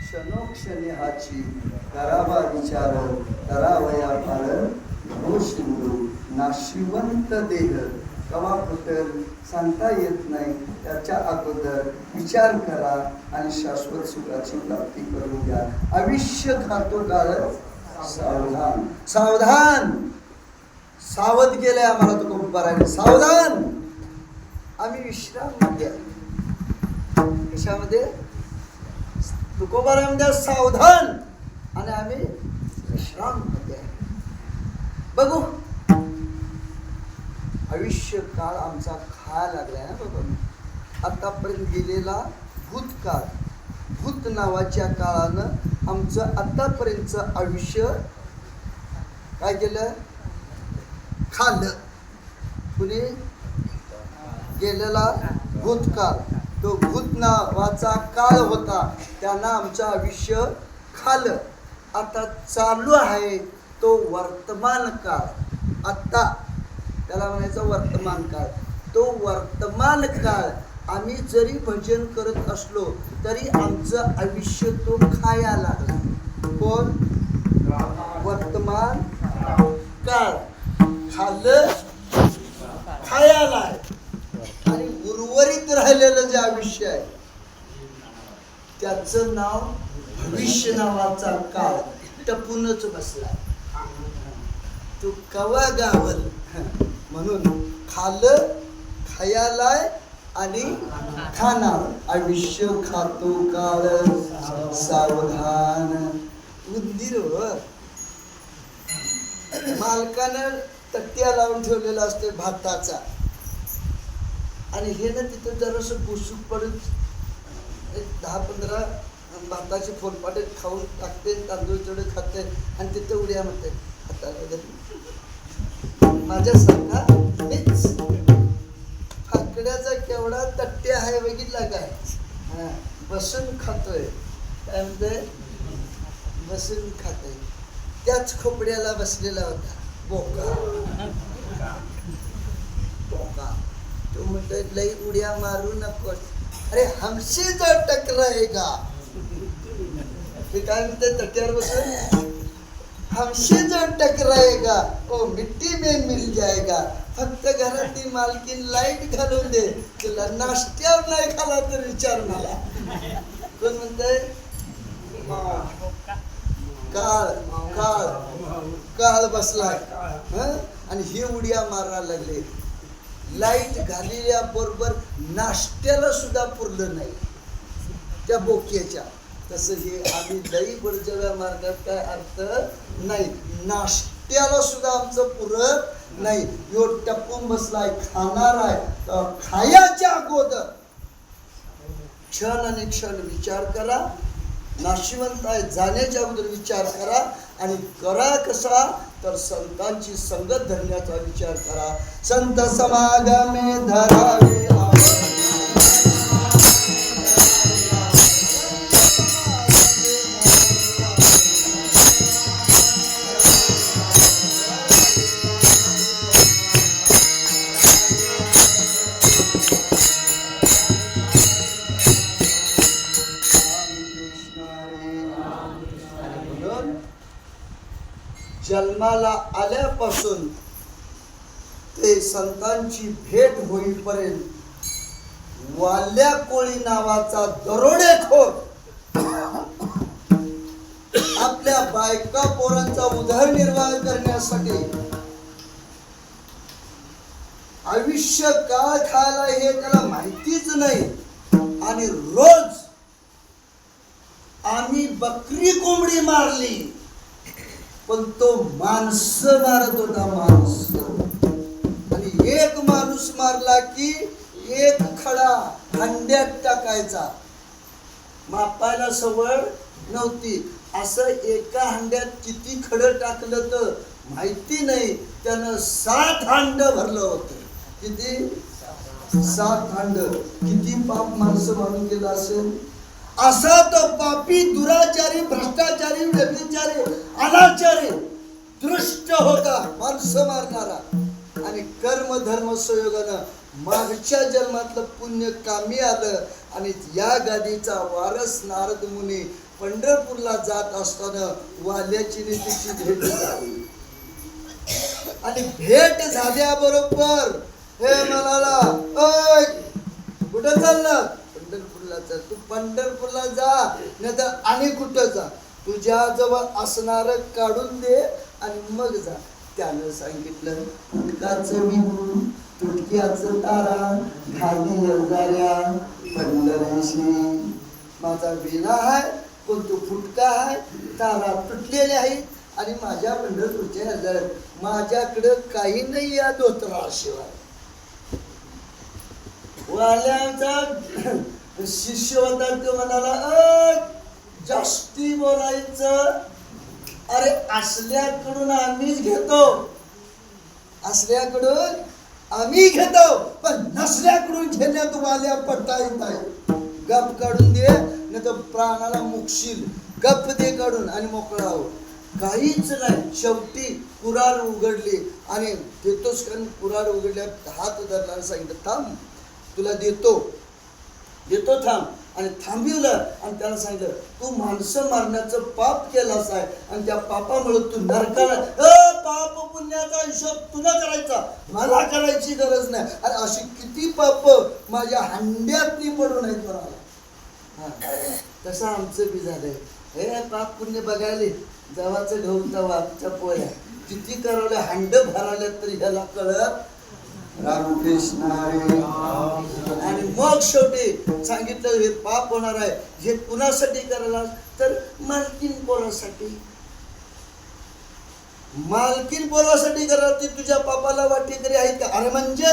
क्षणोक्षणी हाची करावा विचार करावया फाळ हो शिंदू नाशिवंत देह कवा सांगता येत नाही. त्याच्या अगोदर विचार करा आणि शाश्वत सुखाची प्राप्ती करून घ्या. आयुष्य खातो कारण सावधान. सावधान! सावध गेले आम्हाला तो कुंभाराने सावधान! आम्ही विश्राममध्ये आहे. कशामध्ये? तुकोबारामध्ये सावधान! आणि आम्ही विश्राममध्ये बघू. आयुष्य काळ आमचा खाया लागलाय ना बाबा. आतापर्यंत गेलेला भूतकाळ भूत नावाच्या काळानं आमचं आतापर्यंतचं आयुष्य काय केलं? खाल्लं. कुणी? गेलेला भूतकाळ. तो भूत नावाचा काळ होता. त्यांना आमचं आयुष्य खालं आता चालू आहे तो वर्तमान काळ. आत्ता त्याला म्हणायचं वर्तमान काळ. तो वर्तमान काळ आम्ही जरी भजन करत असलो तरी आमचं आयुष्य तो खाया लागला. कोण? वर्तमान काळ. खाल्लं खायाला आहे आणि उर्वरित राहिलेलं जे आयुष्य आहे त्याचं नाव भविष्य नावाचा काळ. टपूनच बसला. तू कवा गावल? म्हणून खाल्लं खायालाय आणि खाणार. आयुष्य खातो काळ सावधान. उंदीर हो. मालकानं तट्ट्या लावून ठेवलेला असते भाताचा. आणि हे ना तिथं जरासं बुसूक पडत एक दहा पंधरा भाताचे फोलपाटे खाऊन टाकते तांदूळ तेवढे खाते आणि तिथं उड्या म्हणते हाताला माझ्यासारखा माझ्या सांगा मीच. फाकड्याचा केवढा तट्टे आहे बघितला काय? हां बसून खातोय. काय म्हणते बसून खातोय. त्याच खोपड्याला बसलेला होता. बोका. बोका. तो म्हणतोय लई उड्या मारू नकोस. अरे हमशी जर टकराय का ते काय म्हणते तट्यावर बसून? हमसे जो टकराएगा ओ मिट्टी में मिल जाएगा। फक्त घरातली मालकीन लाइट घालून दे तुला नाश्त्यावर नाही खाला तर विचार मला. कोण म्हणतंय? काळ काळ. काळ बसलाय आणि हे उड्या मारायला लागले. लाइट घालेल्या बरोबर नाश्त्याला सुद्धा पुरलं नाही. त्या बोक्याच्या. तसं हे आम्ही दही बळजव्या मार्गात काय अर्थ नाही. नाश्त्याला सुद्धा आमचं पुरत नाही. यो टपून बसलाय खाणार आहे. तर खायाच्या अगोदर क्षण आणि क्षण विचार करा. नाशिवंत आहे जाण्याच्या अगोदर विचार करा. आणि करा कसा तर संतांची संगत धरण्याचा विचार करा. संत समागमे धरावे. जन्माला आल्यापासून ते संतांची भेट होईपर्यंत वाल्या कोळी नावाचा दरोडेखोर आपल्या बायका पोरांचा उदरनिर्वाह करण्यासाठी आयुष्य काळ खायला हे त्याला माहितीच नाही. आणि रोज आम्ही बकरी कोंबडी मारली. पण तो माणसं मारत होता माणूस. आणि एक माणूस मारला की एक खडा हंड्यात टाकायचा. मापायला सवड नव्हती. असं एका हंड्यात किती खडं टाकलं तर माहिती नाही त्यानं सात हांड भरलं होतं. किती? सात हांड. किती पाप माणसं मारून गेलं असेल? असा तो पापी दुराचारी भ्रष्टाचारी व्यभिचारी अनाचारी दृष्ट होता माणसं मारणारा. आणि कर्म धर्म संयोगानं मागच्या जन्मातलं पुण्य कामी आलं आणि या गादीचा वारस नारद मुनी पंढरपूरला जात असताना वाल्याची नीतीची भेट झाली. आणि भेट झाल्याबरोबर हे म्हणाला कुठं चाललं पंढरपूरला चल. तू पंढरपूरला जा नाही तर आणि कुठं जा? तुझ्या जवळ असणार काढून दे आणि मग जा. त्यानं सांगितलं फुटकाचं तुटक्याचं तारा खाली येणाऱ्या पंढरीशी. माझा विणा आहे कोण तो फुटका आहे तारा तुटलेले आहे आणि माझ्या पंढरपूरच्या हजार माझ्याकडं काही नाही या धोत्राशिवाय. वाल्यांचा शिष्य होता तो म्हणाला "अ, जास्ती बोलायचं. अरे असल्याकडून आम्हीच घेतो. असल्याकडून आम्ही घेतो पण नसल्याकडून घेण्या तुम्हाला पडता येत नाही गप काढून दे नाही तर प्राणाला मुकशील गप दे काढून आणि मोकळा हो काहीच नाही. शेवटी कुराड उघडली आणि देतोस कारण कुराड उघडल्या हात धरला सांगितलं थांब तुला देतो. देतो थांब. आणि थांबिवलं आणि त्याला सांगितलं तू माणसं मारण्याचं पाप केलास आहे आणि त्या पापामुळे तू नरकाला अ, पाप पुण्याचा हिशोब तुला करायचा. मला करायची गरज नाही. आणि अशी किती पाप माझ्या हंड्यातनी पडून आहेत मला हा. तसं आमचं बी झालंय. हे पाप पुण्य बघायले. जवाचं घेऊन तवा आमच्या पोळ्या. किती करवल्या हंड भरावल्या तरी ह्याला कळत? रामकृष्ण हरी. शेवटी सांगितलं हे पाप होणार आहे हे कुणासाठी करायला तर मालकीन पोरासाठी. मालकीन पोरासाठी करा ती तुझ्या पापाला वाटेकरी आहे का? अरे म्हणजे